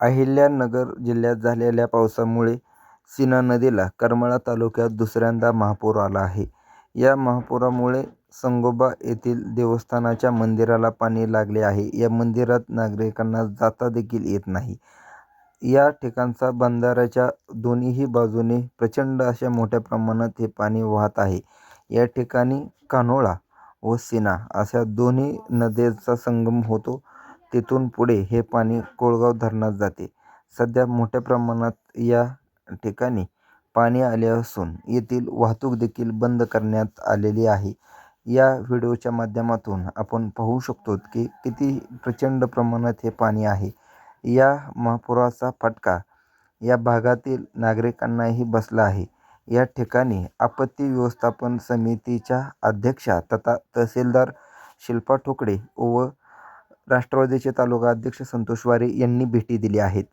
अहिल्यानगर जिल्ह्यात झालेल्या पावसामुळे सीना नदीला करमाळा तालुक्यात दुसऱ्यांदा महापूर आला आहे. या महापुरामुळे संगोबा येथील देवस्थानाच्या मंदिराला पाणी लागले आहे. या मंदिरात नागरिकांना जाता देखील येत नाही. या ठिकाणचा बंधाऱ्याच्या दोन्हीही बाजूने प्रचंड अशा मोठ्या प्रमाणात हे पाणी वाहत आहे. या ठिकाणी कान्होळा व सीना अशा दोन्ही नद्यांचा संगम होतो. तेथून पुढे हे पाणी कोळगाव धरणात जाते. सध्या मोठ्या प्रमाणात या ठिकाणी पाणी आले असून येथील वाहतूक देखील बंद करण्यात आलेली आहे. या व्हिडिओच्या माध्यमातून आपण पाहू शकतो की किती प्रचंड प्रमाणात हे पाणी आहे. या महापुराचा फटका या भागातील नागरिकांनाही बसला आहे. या ठिकाणी आपत्ती व्यवस्थापन समितीच्या अध्यक्षा तथा तहसीलदार शिल्पा ठोकळे व राष्ट्रवादीचे तालुका अध्यक्ष संतोष वारे यांनी भेटी दिल्या आहेत.